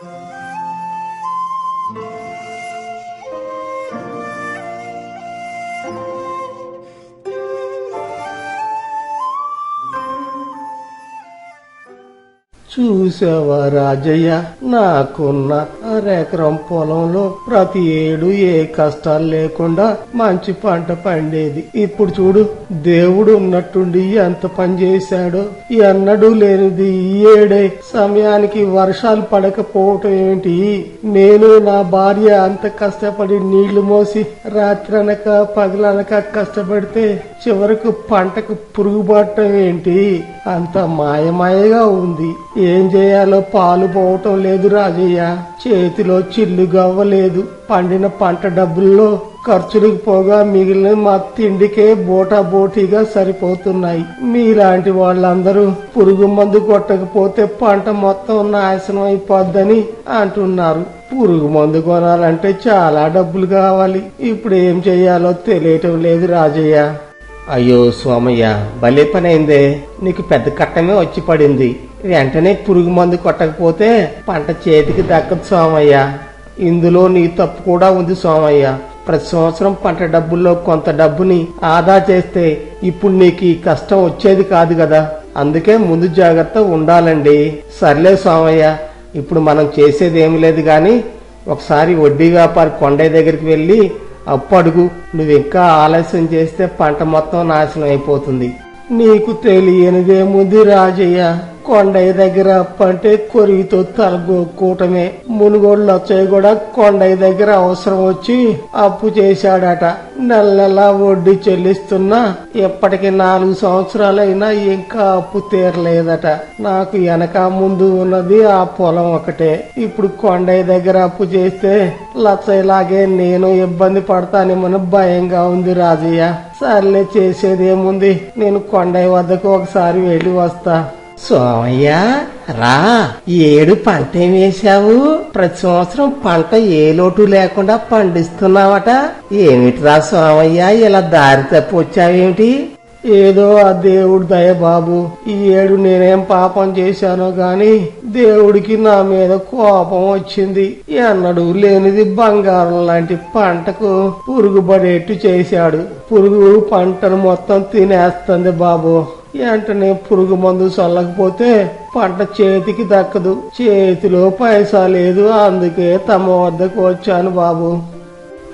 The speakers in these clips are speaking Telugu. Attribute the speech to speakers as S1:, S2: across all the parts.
S1: Thank you. చూసావా రాజయ్య? నాకున్న అరెకరం పొలంలో ప్రతి ఏడు ఏ కష్టాలు లేకుండా మంచి పంట పండేది. ఇప్పుడు చూడు దేవుడు ఉన్నట్టుండి ఎంత పని చేశాడో. ఎన్నడూ లేనిది ఈ ఏడే సమయానికి వర్షాలు పడకపోవటం ఏంటి నేను నా భార్య అంత కష్టపడి నీళ్ళు మోసి రాత్రనక పగలనక కష్టపడితే చివరకు పంటకు పురుగు పట్టడం ఏంటి అంత మాయమాయగా ఉంది. ఏం చేయాలో పాలు పోవటం లేదు రాజయ్య. చేతిలో చిల్లు గవ్వలేదు. పండిన పంట డబ్బుల్లో ఖర్చులకు పోగా మిగిలిన మా తిండికే బోటా బోటీగా సరిపోతున్నాయి. మీలాంటి వాళ్ళందరూ పురుగు మందు కొట్టకపోతే పంట మొత్తం నాశనం అయిపోద్దని అంటున్నారు. పురుగు మందు కొనాలంటే చాలా డబ్బులు కావాలి. ఇప్పుడు ఏం చేయాలో తెలియటం లేదు రాజయ్య. అయ్యో సోమయ్య భలే పనైందే. నీకు పెద్ద కట్టమే వచ్చి పడింది. వెంటనే పురుగు మందు కొట్టకపోతే పంట చేతికి దక్కదు సోమయ్య ఇందులో నీ తప్పు కూడా ఉంది సోమయ్య ప్రతి సంవత్సరం పంట డబ్బుల్లో కొంత డబ్బుని ఆదా చేస్తే ఇప్పుడు నీకు ఈ కష్టం వచ్చేది కాదు కదా. అందుకే ముందు జాగ్రత్త ఉండాలండి. సర్లే సోమయ్య ఇప్పుడు మనం చేసేది ఏమి లేదు గాని ఒకసారి వడ్డీ వ్యాపారి కొండయ్య దగ్గరికి వెళ్ళి అప్పు అడుగు నువ్వు ఇంకా ఆలస్యం చేస్తే పంట మొత్తం నాశనం అయిపోతుంది. నీకు తెలియనిదేముంది రాజయ్య? కొండయ్య దగ్గర అప్పు అంటే కొరిగితో తలగొక్కూటమే మునుగోడు వచ్చాయి కూడా కొండయ్య దగ్గర అవసరం వచ్చి అప్పు చేశాడట. నెల నెల వడ్డీ చెల్లిస్తున్నా ఇప్పటికి నాలుగు సంవత్సరాలైనా ఇంకా అప్పు తీరలేదట. నాకు వెనక ముందు ఉన్నది ఆ పొలం ఒకటే. ఇప్పుడు కొండయ్య దగ్గర అప్పు చేస్తే లచ్చయ్యలాగే నేను ఇబ్బంది పడతానేమని భయంగా ఉంది రాజయ్య. సర్లే చేసేదేముంది? నేను కొండయ్య వద్దకు ఒకసారి వెళ్ళి వస్తా. సోమయ్య రా. ఏడు పంట ఏం వేశావు? ప్రతి సంవత్సరం పంట ఏ లోటు లేకుండా పండిస్తున్నావట. ఏమిట్రా సోమయ్య ఇలా దారి తప్పి వచ్చావేమిటి? ఏదో ఆ దేవుడు దయ బాబు. ఈ ఏడు నేనేం పాపం చేశానో గాని దేవుడికి నా మీద కోపం వచ్చింది. ఎన్నడూ లేనిది బంగారం లాంటి పంటకు పురుగు పడేట్టు చేశాడు. పురుగు పంటను మొత్తం తినేస్తుంది బాబు. వెంటనే పురుగు మందు చల్లకపోతే పంట చేతికి దక్కదు. చేతిలో పైసా లేదు అందుకే తమ వద్దకు వచ్చాను బాబు.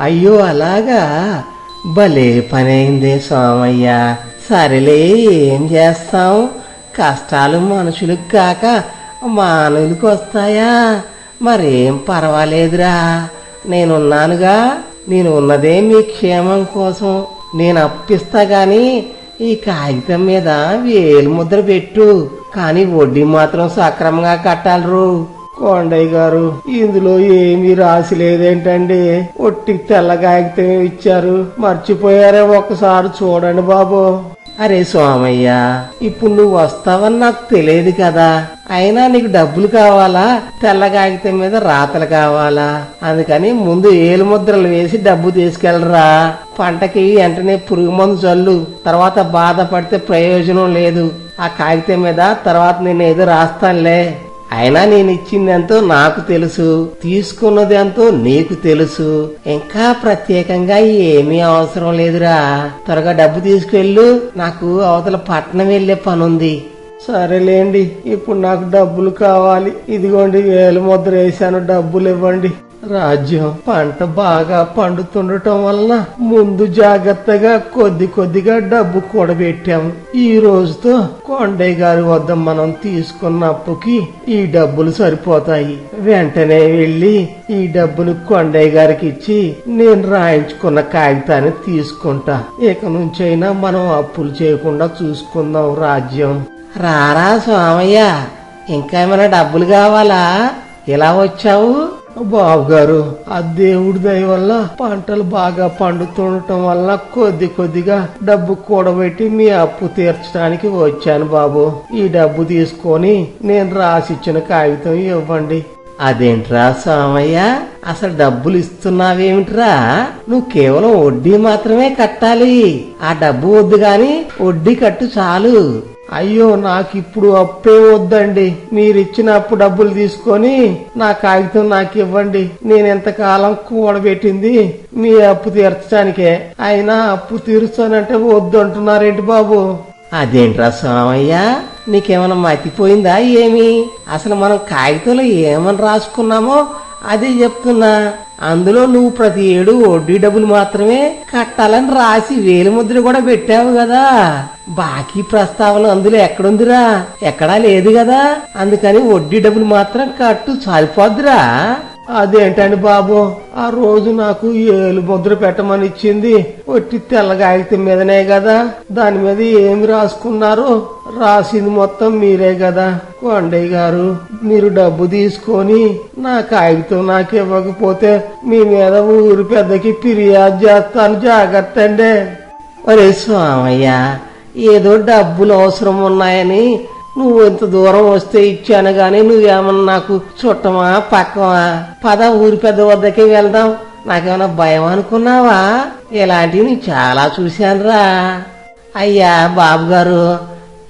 S1: అయ్యో అలాగా? భలే పనైందే సోమయ్య సరేలే ఏం చేస్తాం? కష్టాలు మనుషులకు కాక మానవులకు వస్తాయా? మరేం పర్వాలేదురా. నేనున్నానుగా నేను ఉన్నదే మీ క్షేమం కోసం. నేను అప్పిస్తా కానీ ఈ కాగితం మీద వేలు ముద్ర పెట్టు. కానీ వడ్డీ మాత్రం సక్రమంగా కట్టాలరు. కొండయ్య గారు ఇందులో ఏమీ రాసి లేదేంటండి? ఒట్టి తెల్ల కాగితం ఇచ్చారు. మర్చిపోయారే ఒకసారి చూడండి బాబు. అరే సోమయ్య ఇప్పుడు నువ్వు వస్తావని నాకు తెలియదు కదా. అయినా నీకు డబ్బులు కావాలా? తెల్ల కాగితం మీద రాతలు కావాలా? అందుకని ముందు ఏలు ముద్రలు వేసి డబ్బు తీసుకెళ్ళరా. పంటకి వెంటనే పురుగు మందు చల్లు. తర్వాత బాధపడితే ప్రయోజనం లేదు. ఆ కాగితం మీద తర్వాత నేను ఏదో రాస్తానులే. అయినా నేను ఇచ్చిందెంతో నాకు తెలుసు తీసుకున్నది ఎంతో నీకు తెలుసు. ఇంకా ప్రత్యేకంగా ఏమీ అవసరం లేదురా. త్వరగా డబ్బు తీసుకెళ్ళు నాకు అవతల పట్నం వెళ్ళే పనుంది. సరేలేండి ఇప్పుడు నాకు డబ్బులు కావాలి. ఇదిగోండి వేలు ముద్ర వేసాను డబ్బులు ఇవ్వండి. రాజ్యం పంట బాగా పండుతుండటం వలన ముందు జాగ్రత్తగా కొద్ది కొద్దిగా డబ్బు కూడబెట్టాము ఈ రోజుతో కొండయ్య గారి వద్ద మనం తీసుకున్న అప్పుకి ఈ డబ్బులు సరిపోతాయి. వెంటనే వెళ్ళి ఈ డబ్బులు కొండయ్య గారికి ఇచ్చి నేను రాయించుకున్న కాగితాన్ని తీసుకుంటా. ఇక నుంచైనా మనం అప్పులు చేయకుండా చూసుకుందాం రాజ్యం. రారా సోమయ్య ఇంకా ఏమైనా డబ్బులు కావాలా? ఇలా వచ్చావు? బాబు గారు ఆ దేవుడి దయ వల్ల పంటలు బాగా పండుతుండటం వల్ల కొద్ది కొద్దిగా డబ్బు కూడబెట్టి మీ అప్పు తీర్చడానికి వచ్చాను బాబు. ఈ డబ్బు తీసుకొని నేను రాసిచ్చిన కాగితం ఇవ్వండి. అదేంట్రా సోమయ్య అసలు డబ్బులు ఇస్తున్నావేమిట్రా? నువ్వు కేవలం వడ్డీ మాత్రమే కట్టాలి. ఆ డబ్బు వద్దు గాని వడ్డీ కట్టు చాలు. అయ్యో నాకు ఇప్పుడు అప్పే వద్దండి. మీరు ఇచ్చిన అప్పు డబ్బులు తీసుకొని నా కాగితం నాకు ఇవ్వండి నేను ఎంతకాలం కూడబెట్టింది? మీ అప్పు తీర్చడానికే. అయినా అప్పు తీరుస్తానంటే వద్దు అంటున్నారేంటి బాబు? అదేంట్రా స్వామయ్య? నీకేమైనా మతిపోయిందా ఏమి? అసలు మనం కాగితంలో ఏమని రాసుకున్నామో అదే చెప్తున్నా. అందులో నువ్వు ప్రతి ఏడు వడ్డీ డబ్బులు మాత్రమే కట్టాలని రాసి వేలి ముద్ర కూడా పెట్టావు కదా. బాకీ ప్రస్తావన అందులో ఎక్కడుందిరా? ఎక్కడా లేదు కదా. అందుకని వడ్డీ డబ్బులు మాత్రం కట్టు సరిపోద్దురా. అదేంటండి బాబు? ఆ రోజు నాకు ఏలు ముద్ర పెట్టమని ఇచ్చింది. ఒట్టి తెల్ల కాగితం మీదనే కదా. దాని మీద ఏమి రాసుకున్నారు రాసింది మొత్తం మీరే కదా. కొండయ్య గారు మీరు డబ్బు తీసుకొని నా కాగితం నాకు ఇవ్వకపోతే మీ మీద ఊరి పెద్దకి ఫిర్యాదు చేస్తాను. జాగ్రత్త అండి. ఒరే స్వామయ్య ఏదో డబ్బులు అవసరం ఉన్నాయని నువ్వు ఇంత దూరం వస్తే ఇచ్చాను గాని నువ్వేమన్నా నాకు చుట్టమా పక్కమా? పద ఊరి పెద్ద వద్దకే వెళ్దాం. నాకేమైనా భయం అనుకున్నావా? ఇలాంటివి నేను చాలా చూశానురా. అయ్యా బాబు గారు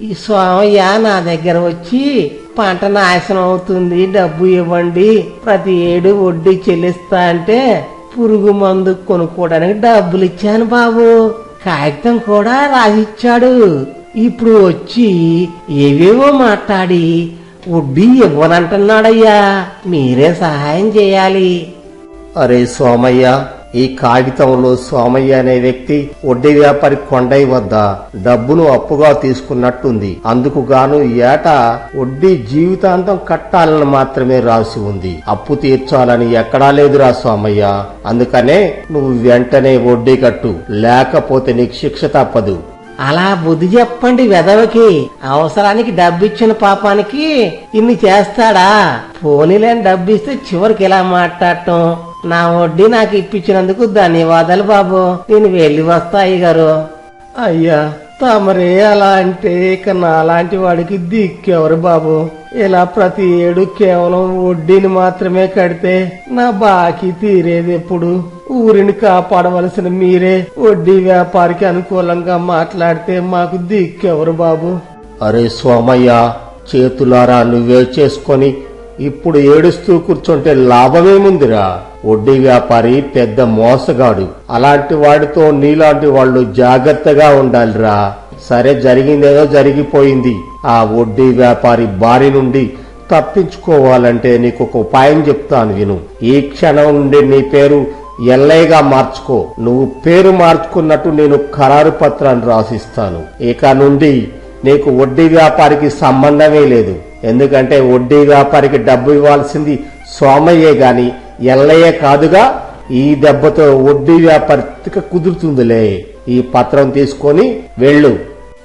S1: ఈ స్వామయ్య నా దగ్గర వచ్చి పంట నాశనం అవుతుంది డబ్బు ఇవ్వండి ప్రతి ఏడు వడ్డీ చెల్లిస్తా అంటే పురుగు మందు కొనుక్కోవడానికి డబ్బులు ఇచ్చాను బాబు. కాగితం కూడా రాసిచ్చాడు. ఇప్పుడు వచ్చి ఏవేవో మాట్లాడి వడ్డీ ఇవ్వనంటున్నాడయ్యా. మీరే సహాయం చేయాలి.
S2: అరే సోమయ్య ఈ కాగితంలో సోమయ్య అనే వ్యక్తి వడ్డీ వ్యాపారి కొండయ్య వద్ద డబ్బును అప్పుగా తీసుకున్నట్టుంది. అందుకు గాను ఏటా వడ్డీ జీవితాంతం కట్టాలని మాత్రమే రాసి ఉంది. అప్పు తీర్చాలని ఎక్కడా లేదురా సోమయ్య. అందుకనే నువ్వు వెంటనే వడ్డీ కట్టు లేకపోతే నీకు శిక్ష తప్పదు.
S1: అలా బుద్ధి చెప్పండి వెదవకి. అవసరానికి డబ్బిచ్చిన పాపానికి ఇన్ని చేస్తాడా? పోనీలేని డబ్బిస్తే చివరికి ఇలా మాట్లాడటం? నా వడ్డీ నాకు ఇప్పించినందుకు ధన్యవాదాలు బాబు. నేను వెళ్ళి వస్తాయి గారు అయ్యా తమరే అలా అంటే ఇక నాలాంటి వాడికి దిక్కెవరు బాబు? ఇలా ప్రతి ఏడు కేవలం వడ్డీని మాత్రమే కడితే నా బాకీ తీరేది ఎప్పుడు? ఊరిని కాపాడవలసిన మీరే వడ్డీ వ్యాపారికి అనుకూలంగా మాట్లాడితే మాకు దిక్కెవరు బాబు?
S2: అరే సోమయ్య చేతులారా నువ్వే చేసుకొని ఇప్పుడు ఏడుస్తూ కూర్చుంటే లాభమేముందిరా? వడ్డీ వ్యాపారి పెద్ద మోసగాడు. అలాంటి వాడితో నీలాంటి వాళ్ళు జాగ్రత్తగా ఉండాలిరా. సరే జరిగిందేదో జరిగిపోయింది. ఆ వడ్డీ వ్యాపారి బారి నుండి తప్పించుకోవాలంటే నీకు ఒక ఉపాయం చెప్తాను విను. ఈ క్షణం నుండి నీ పేరు ఎల్లయ్యగా మార్చుకో. నువ్వు పేరు మార్చుకున్నట్టు నేను ఖరారు పత్రాన్ని రాసిస్తాను. ఇక నుండి నీకు వడ్డీ వ్యాపారికి సంబంధమే లేదు. ఎందుకంటే వడ్డీ వ్యాపారికి డబ్బు ఇవ్వాల్సింది సోమయ్యే గాని ఎల్లయ్యే కాదుగా ఈ దెబ్బతో వడ్డీ వ్యాపారికి కుదురుతుందిలే. ఈ పత్రం తీసుకొని వెళ్ళు.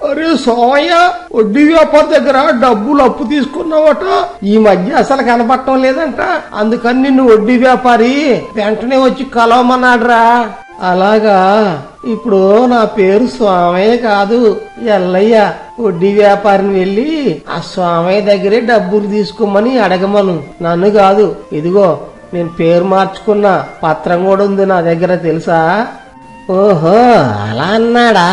S1: అరే సోమయ్య వడ్డీ వ్యాపారి దగ్గర డబ్బులు అప్పు తీసుకున్నావట? ఈ మధ్య అసలు కనపడటం లేదంట. అందుకని నిన్ను వడ్డీ వ్యాపారి వెంటనే వచ్చి కలవమన్నాడురా. అలాగా? ఇప్పుడు నా పేరు స్వామయ్య కాదు ఎల్లయ్య. వడ్డీ వ్యాపారిని వెళ్ళి ఆ స్వామయ్య దగ్గరే డబ్బులు తీసుకోమని అడగమను. నన్ను కాదు. ఇదిగో నేను పేరు మార్చుకున్న పత్రం కూడా ఉంది నా దగ్గర తెలుసా? ఓహో అలా అన్నాడా?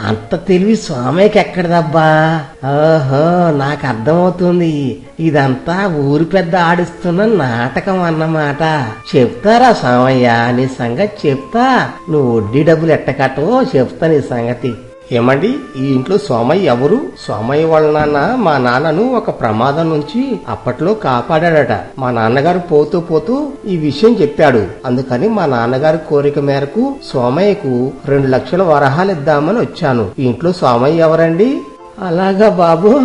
S1: అంత తెలివి స్వామికి ఎక్కడదబ్బా? ఓహో నాకు అర్థమవుతుంది. ఇదంతా ఊరి పెద్ద ఆడిస్తున్న నాటకం అన్నమాట. చెప్తారా స్వామయ్య? నీ సంగతి చెప్తా. నువ్వు వడ్డీ డబ్బులు ఎట్ట కట్టవో చెప్తా నీ సంగతి. ఏమండి ఈ ఇంట్లో సోమయ్య ఎవరు? సోమయ్య వాళ్ళ నాన్న మా నాన్నను ఒక ప్రమాదం నుంచి అప్పట్లో కాపాడాడట. మా నాన్నగారు పోతూ పోతూ ఈ విషయం చెప్పాడు. అందుకని మా నాన్నగారి కోరిక మేరకు సోమయ్యకు రెండు లక్షల వరహాలు ఇద్దామని వచ్చాను. ఈ ఇంట్లో సోమయ్య ఎవరండి? అలాగా బాబు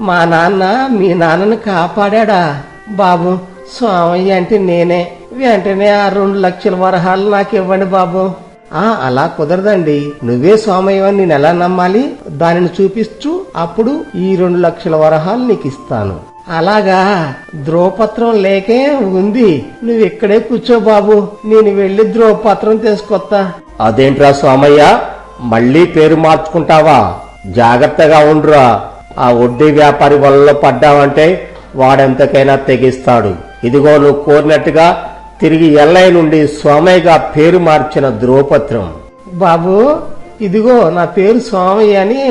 S1: మా నాన్న మీ నాన్నను కాపాడాడా? బాబు స్వామయ్య అంటే నేనే. వెంటనే ఆ రెండు లక్షల వరహాలు నాకు ఇవ్వండి బాబు. ఆ అలా కుదరదండి. నువ్వే సోమయ్య నేను ఎలా నమ్మాలి? దానిని చూపిస్తూ అప్పుడు ఈ రెండు లక్షల వరహాలు నీకు ఇస్తాను అలాగా? ధ్రువపత్రం లేకే ఉంది. నువ్వు ఇక్కడే కూర్చో బాబు. నేను వెళ్ళి ధ్రువపత్రం తీసుకొస్తా.
S2: అదేంట్రా సోమయ్య మళ్ళీ పేరు మార్చుకుంటావా? జాగ్రత్తగా ఉండురా. ఆ వడ్డీ వ్యాపారి వలలో పడ్డావంటే వాడెంతకైనా తెగిస్తాడు. ఇదిగో నువ్వు కోరినట్టుగా తిరిగి ఎల్లయ్య నుండి సోమయ్యగా పేరు మార్చిన ధ్రువపత్రం
S1: బాబు ఇదిగో నా పేరు స్వామయ్య అని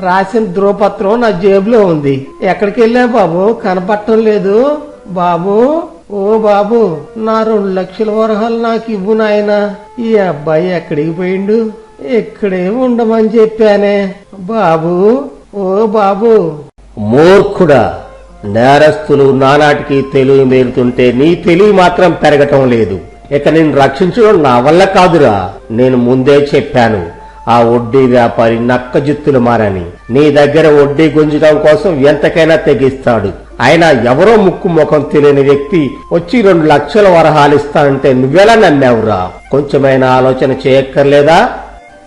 S1: రాసిన ధ్రువపత్రం నా జేబులో ఉంది. ఎక్కడికి వెళ్ళా బాబు? కనపడటం లేదు. బాబు ఓ బాబు నా రెండు లక్షల వరహాలు నాకు ఇవ్వు నాయనా. ఈ అబ్బాయి ఎక్కడికి పోయిండు? ఇక్కడే ఉండమని చెప్పానే. బాబు ఓ బాబు.
S2: మూర్ఖుడా! నేరస్తులు నానాటికి తెలివి మేలుతుంటే నీ తెలివి మాత్రం పెరగటం లేదు. ఇక నేను రక్షించడం నా వల్ల కాదురా. నేను ముందే చెప్పాను ఆ వడ్డీ వ్యాపారి నక్క జిత్తులు మారని. నీ దగ్గర వడ్డీ గుంజడం కోసం ఎంతకైనా తెగిస్తాడు. ఆయన ఎవరో ముక్కు ముఖం తెలియని వ్యక్తి వచ్చి రెండు లక్షల వరహాలిస్తానంటే నువ్వెలా నమ్మావురా? కొంచెమైనా ఆలోచన చేయక్కర్లేదా?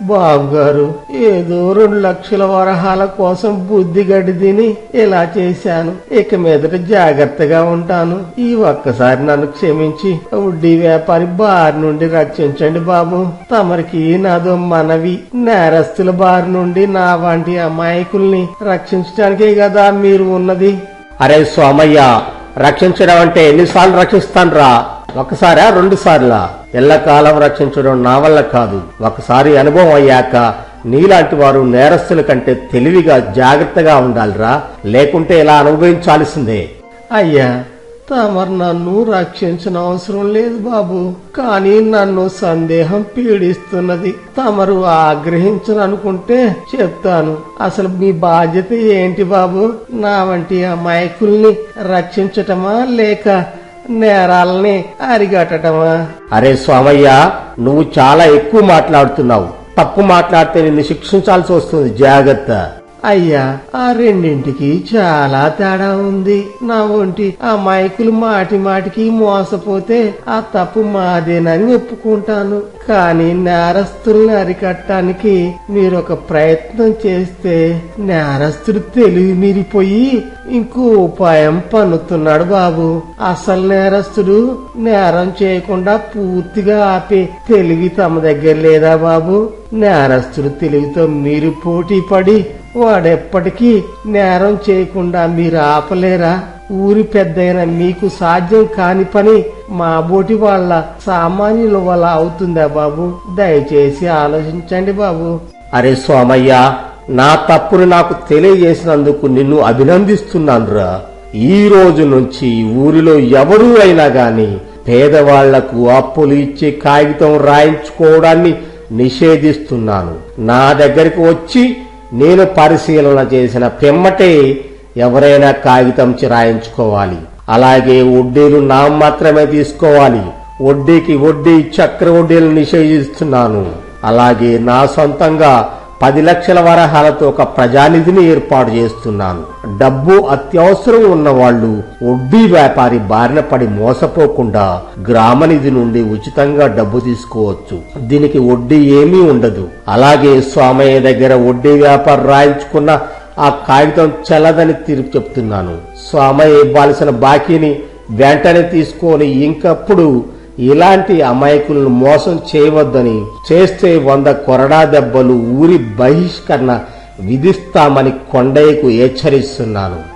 S1: బాబు గారు ఏదో రెండు లక్షల వరహాల కోసం బుద్ధి గడ్డి తిని ఇలా చేశాను. ఇక మీదట జాగ్రత్తగా ఉంటాను. ఈ ఒక్కసారి నన్ను క్షమించి వడ్డీ వ్యాపారి బారి నుండి రక్షించండి బాబు. తమరికి నాదో మనవి. నేరస్తుల బారి నుండి నా వంటి అమాయకుల్ని రక్షించడానికే కదా మీరు ఉన్నది.
S2: అరే సోమయ్య రక్షించడం అంటే ఎన్నిసార్లు రక్షిస్తాన్రా? ఒకసారా రెండు సార్లా. ఎల్లకాలం రక్షించడం నా వల్ల కాదు. ఒకసారి అనుభవం అయ్యాక నీలాంటి వారు నేరస్తుల కంటే తెలివిగా జాగ్రత్తగా ఉండాలిరా. లేకుంటే ఇలా అనుభవించాల్సిందే?
S1: అయ్యా తమరు నన్ను రక్షించిన అవసరం లేదు బాబు. కానీ నన్ను సందేహం పీడిస్తున్నది. తమరు ఆగ్రహించననుకుంటే చెప్తాను. అసలు మీ బాధ్యత ఏంటి బాబు? నా వంటి అమాయకుల్ని రక్షించటమా లేక నేరాలని అరిగట్టడమా?
S2: అరే స్వామయ్య నువ్వు చాలా ఎక్కువ మాట్లాడుతున్నావు. తప్పు మాట్లాడితే నిన్ను శిక్షించాల్సి వస్తుంది. జాగ్రత్త.
S1: అయ్యా ఆ రెండింటికి చాలా తేడా ఉంది. నా ఒంటి ఆ మైకులు మాటి మాటికి మోసపోతే ఆ తప్పు మాదేనని ఒప్పుకుంటాను. కానీ నేరస్తుల్ని అరికట్టడానికి మీరు ఒక ప్రయత్నం చేస్తే నేరస్తుడు తెలివి మీరిపోయి ఇంకో ఉపాయం పన్నుతున్నాడు బాబు. అసలు నేరస్తుడు నేరం చేయకుండా పూర్తిగా ఆపే తెలివి తమ దగ్గర లేదా బాబు? నేరస్తుడు తెలివితో మీరు పోటీ పడి వాడెప్పటికీ నేరం చేయకుండా మీరు ఆపలేరా? ఊరి పెద్దయిన మీకు సాధ్యం కాని పని మా బోటి వాళ్ళ సామాన్యుల వల్ల అవుతుందా బాబు? దయచేసి ఆలోచించండి బాబు.
S2: అరే సోమయ్య నా తప్పును నాకు తెలియజేసినందుకు నిన్ను అభినందిస్తున్నానురా. ఈ రోజు నుంచి ఊరిలో ఎవరూ అయినా గాని పేదవాళ్ళకు అప్పులు ఇచ్చి కాగితం రాయించుకోవడాన్ని నిషేధిస్తున్నాను. నా దగ్గరికి వచ్చి నేను పరిశీలన చేసిన పిమ్మటే ఎవరైనా కాగితం చిరాయించుకోవాలి. అలాగే వడ్డీలు నా మాత్రమే తీసుకోవాలి. వడ్డీకి వడ్డీ చక్ర వడ్డీలు నిషేధిస్తున్నాను. అలాగే నా సొంతంగా పది లక్షల వరహాలతో ఒక ప్రజానిధిని ఏర్పాటు చేస్తున్నాను. డబ్బు అత్యవసరం ఉన్నవాళ్ళు వడ్డీ వ్యాపారి బారిన పడి మోసపోకుండా గ్రామనిధి నుండి ఉచితంగా డబ్బు తీసుకోవచ్చు. దీనికి వడ్డీ ఏమీ ఉండదు. అలాగే స్వామయ్య దగ్గర వడ్డీ వ్యాపారం రాయించుకున్న ఆ కాగితం చెల్లదని తీర్పు చెప్తున్నాను. స్వామయ్య ఇవ్వాల్సిన బాకీని వెంటనే తీసుకొని ఇంకప్పుడు ఇలాంటి అమాయకులను మోసం చేయవద్దని చేస్తే వంద కొరడా దెబ్బలు ఊరి బహిష్కరణ విధిస్తామని కొండయ్యకు హెచ్చరిస్తున్నాను.